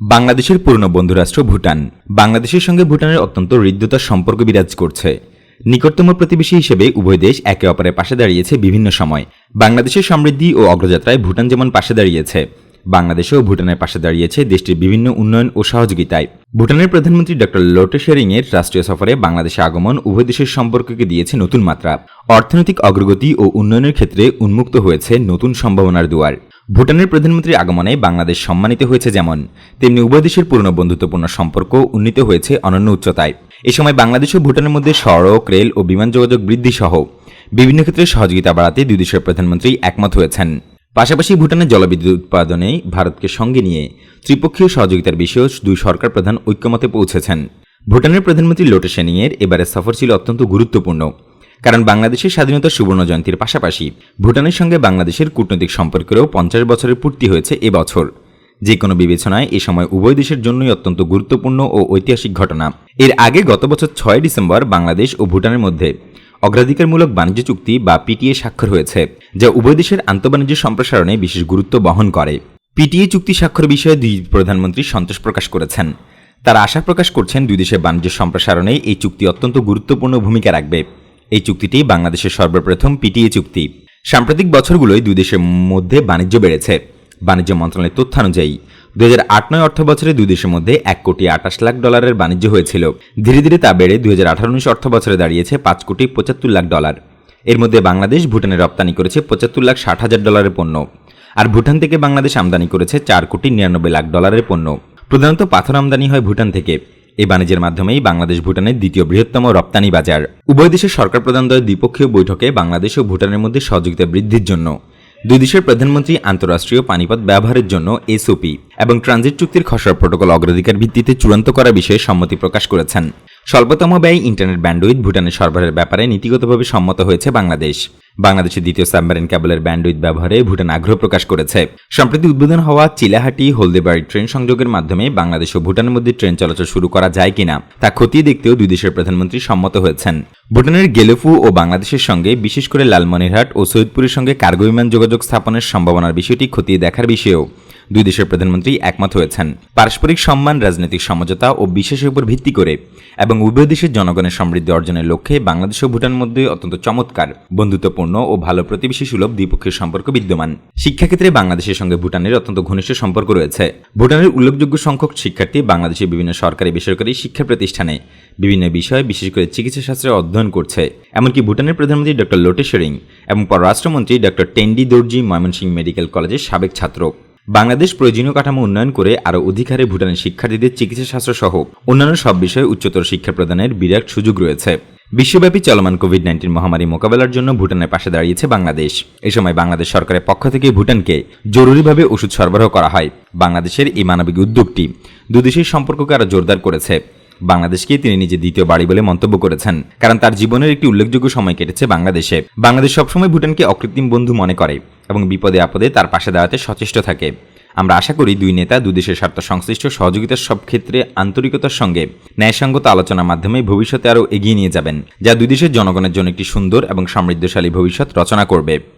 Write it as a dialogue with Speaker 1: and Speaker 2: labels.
Speaker 1: বাংলাদেশের পুরনো বন্ধুরাষ্ট্র ভুটান। বাংলাদেশের সঙ্গে ভুটানের অত্যন্ত হৃদ্যতার সম্পর্ক বিরাজ করছে। নিকটতম প্রতিবেশী হিসেবে উভয় দেশ একে অপরের পাশে দাঁড়িয়েছে বিভিন্ন সময়। বাংলাদেশের সমৃদ্ধি ও অগ্রযাত্রায় ভুটান যেমন পাশে দাঁড়িয়েছে, বাংলাদেশেও ভুটানের পাশে দাঁড়িয়েছে দেশটির বিভিন্ন উন্নয়ন ও সহযোগিতায়। ভুটানের প্রধানমন্ত্রী ডক্টর লোটে শেরিং এর রাষ্ট্রীয় সফরে বাংলাদেশে আগমন উভয় দেশের সম্পর্ককে দিয়েছে নতুন মাত্রা। অর্থনৈতিক অগ্রগতি ও উন্নয়নের ক্ষেত্রে উন্মুক্ত হয়েছে নতুন সম্ভাবনার দুয়ার। ভুটানের প্রধানমন্ত্রীর আগমনে বাংলাদেশ সম্মানিত হয়েছে যেমন, তেমনি উভয় দেশের পুরনো বন্ধুত্বপূর্ণ সম্পর্ক উন্নীত হয়েছে অনন্য উচ্চতায়। এ সময় বাংলাদেশ ও ভুটানের মধ্যে সড়ক, রেল ও বিমান যোগাযোগ বৃদ্ধি সহ বিভিন্ন ক্ষেত্রে সহযোগিতা বাড়াতে দুই দেশের প্রধানমন্ত্রী একমত হয়েছেন। পাশাপাশি ভুটানের জলবিদ্যুৎ উৎপাদনে ভারতকে সঙ্গে নিয়ে ত্রিপক্ষীয় সহযোগিতার বিষয়েও দুই সরকার প্রধান ঐক্যমতে পৌঁছেছেন। ভুটানের প্রধানমন্ত্রী লোটে সেনিংয়ের এবারের সফর ছিল অত্যন্ত গুরুত্বপূর্ণ। কারণ বাংলাদেশের স্বাধীনতা সুবর্ণ জয়ন্তীর পাশাপাশি ভুটানের সঙ্গে বাংলাদেশের কূটনৈতিক সম্পর্কেরও পঞ্চাশ বছরের পূর্তি হয়েছে এবছর। যে কোনো বিবেচনায় এ সময় উভয় দেশের জন্যই অত্যন্ত গুরুত্বপূর্ণ ও ঐতিহাসিক ঘটনা। এর আগে গত বছর ছয় ডিসেম্বর বাংলাদেশ ও ভুটানের মধ্যে অগ্রাধিকারমূলক বাণিজ্য চুক্তি বা পিটিএ স্বাক্ষর হয়েছে, যা উভয় দেশের আন্তঃবাণিজ্য সম্প্রসারণে বিশেষ গুরুত্ব বহন করে। পিটিএ চুক্তি স্বাক্ষর বিষয়ে দুই প্রধানমন্ত্রী সন্তোষ প্রকাশ করেছেন। তারা আশা প্রকাশ করছেন দুই দেশের বাণিজ্য সম্প্রসারণে এই চুক্তি অত্যন্ত গুরুত্বপূর্ণ ভূমিকা রাখবে। এই চুক্তিটি বাংলাদেশের সর্বপ্রথম পিটিএ চুক্তি। সাম্প্রতিক বছরগুলোয় দুই দেশের মধ্যে বাণিজ্য বেড়েছে। বাণিজ্য মন্ত্রণালয়ের তথ্যানুযায়ী দু হাজার আট নয় অর্থ বছরে দুই দেশের মধ্যে এক কোটি আঠাশ লাখ ডলারের বাণিজ্য হয়েছিল। ধীরে ধীরে তা বেড়ে দুই হাজার আঠারো উনিশ অর্থ বছরে দাঁড়িয়েছে পাঁচ কোটি পঁচাত্তর লাখ ডলার। এর মধ্যে বাংলাদেশ ভুটানে রপ্তানি করেছে পঁচাত্তর লাখ ষাট হাজার ডলারের পণ্য। আর ভুটান থেকে বাংলাদেশ আমদানি করেছে চার কোটি নিরানব্বই লাখ ডলারের পণ্য। প্রধানত পাথর আমদানি হয় ভুটান থেকে। এই বাণিজ্যের মাধ্যমেই বাংলাদেশ ভুটানের দ্বিতীয় বৃহত্তম রপ্তানি বাজার। উভয় দেশের সরকার প্রধানদ্বয়ের দ্বিপক্ষীয় বৈঠকে বাংলাদেশ ও ভুটানের মধ্যে সহযোগিতা বৃদ্ধির জন্য। দুই দেশের প্রধানমন্ত্রী আন্তঃরাষ্ট্রীয় পানিপথ ব্যবহারের জন্য এসওপি এবং ট্রানজিট চুক্তির খসড়া প্রোটোকল অগ্রাধিকার ভিত্তিতে চূড়ান্ত করা বিষয়ে সম্মতি প্রকাশ করেছেন। স্বল্পতম ব্যয় ইন্টারনেট ব্যান্ডউইথ ভুটানের সরবরাহের ব্যাপারে নীতিগতভাবে সম্মত হয়েছে বাংলাদেশ। বাংলাদেশের দ্বিতীয় সাবমেরিন কেবলের ব্যান্ডউইথ ব্যবহারে ভুটান আগ্রহ প্রকাশ করেছে। সম্প্রতি উদ্বোধন হওয়া চিলাহাটি হলদেবাড়ি ট্রেন সংযোগের মাধ্যমে বাংলাদেশ ও ভুটানের মধ্যে ট্রেন চলাচল শুরু করা যায় কিনা, তা খতিয়ে দেখতেও দুই দেশের প্রধানমন্ত্রী সম্মত হয়েছেন। ভুটানের গেলেফু ও বাংলাদেশের সঙ্গে, বিশেষ করে লালমনিরহাট ও সৈয়দপুরের সঙ্গে কার্গো বিমান যোগাযোগ স্থাপনের সম্ভাবনার বিষয়টি খতিয়ে দেখার বিষয়েও। দুই দেশের প্রধানমন্ত্রী একমত হয়েছেন। পারস্পরিক সম্মান, রাজনৈতিক সমঝোতা ও বিশ্বাসের উপর ভিত্তি করে এবং উভয় দেশের জনগণের সমৃদ্ধি অর্জনের লক্ষ্যে বাংলাদেশ ও ভুটানের মধ্যে অত্যন্ত চমৎকার, বন্ধুত্বপূর্ণ ও ভালো প্রতিবেশী সুলভ দ্বিপক্ষীয় সম্পর্ক বিদ্যমান। শিক্ষাক্ষেত্রে বাংলাদেশের সঙ্গে ভুটানের অত্যন্ত ঘনিষ্ঠ সম্পর্ক রয়েছে। ভুটানের উল্লেখযোগ্য সংখ্যক শিক্ষার্থী বাংলাদেশের বিভিন্ন সরকারি বেসরকারি শিক্ষা প্রতিষ্ঠানে বিভিন্ন বিষয়ে বিশেষ করে চিকিৎসা শাস্ত্রে অধ্যয়ন করছে। এমনকি ভুটানের প্রধানমন্ত্রী ডক্টর লোটে শেরিং এবং পররাষ্ট্রমন্ত্রী ডক্টর টেন্ডি দর্জি ময়মনসিংহ মেডিকেল কলেজের সাবেক ছাত্র। বাংলাদেশ প্রয়োজনীয় কাঠামো উন্নয়ন করে আরও অধিকারে ভুটানের শিক্ষার্থীদের চিকিৎসা শাস্ত্র সহ অন্যান্য সব বিষয়ে উচ্চতর শিক্ষা প্রদানের বিরাট সুযোগ রয়েছে। বিশ্বব্যাপী চলমান কোভিড নাইন্টিন মহামারী মোকাবেলার জন্য ভুটানের পাশে দাঁড়িয়েছে বাংলাদেশ। এ সময় বাংলাদেশ সরকারের পক্ষ থেকে ভুটানকে জরুরিভাবে ওষুধ সরবরাহ করা হয়। বাংলাদেশের এই মানবিক উদ্যোগটি দুদেশের সম্পর্ককে আরও জোরদার করেছে। বাংলাদেশকে তিনি নিজে দ্বিতীয় বাড়ি বলে মন্তব্য করেছেন, কারণ তার জীবনের একটি উল্লেখযোগ্য সময় কেটেছে বাংলাদেশে। বাংলাদেশ সবসময় ভুটানকে অকৃত্রিম বন্ধু মনে করে এবং বিপদে আপদে তার পাশে দাঁড়াতে সচেষ্ট থাকে। আমরা আশা করি দুই নেতা, দুই দেশের স্বার্থ সংশ্লিষ্ট সহযোগিতার সব ক্ষেত্রে আন্তরিকতার সঙ্গে ন্যায়সঙ্গত আলোচনার মাধ্যমে ভবিষ্যতে আরও এগিয়ে নিয়ে যাবেন, যা দুই দেশের জনগণের জন্য একটি সুন্দর এবং সমৃদ্ধশালী ভবিষ্যৎ রচনা করবে।